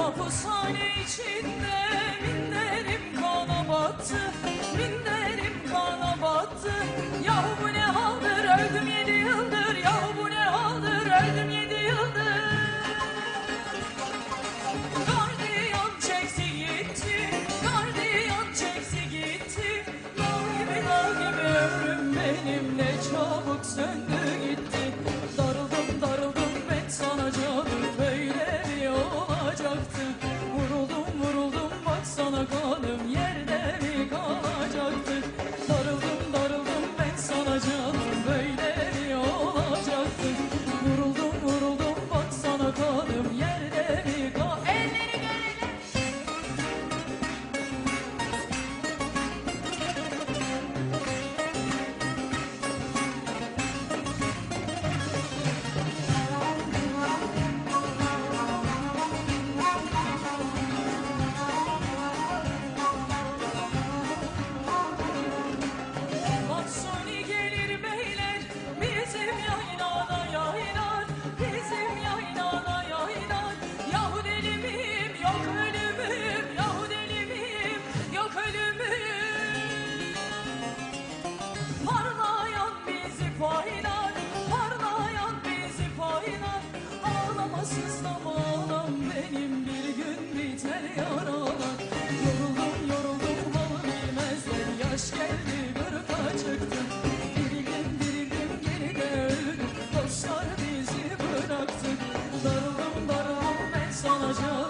Mapushane içinde minderim kana battı Minderim kana battı Yahu bu ne haldır öldüm yedi yıldır Yahu bu ne haldır öldüm yedi yıldır. Gardiyan çekti gitti Gardiyan çekti gitti. Lav gibi lav gibi ömrüm benim ne çabuk söndü. to biter yaralar. Yoruldum yoruldum bal bilmezler. Yaş geldi gırka çıktım Dirildim dirildim geride öldüm. Dostlar bizi bıraktı. Darıldım darıldım ben sanacağım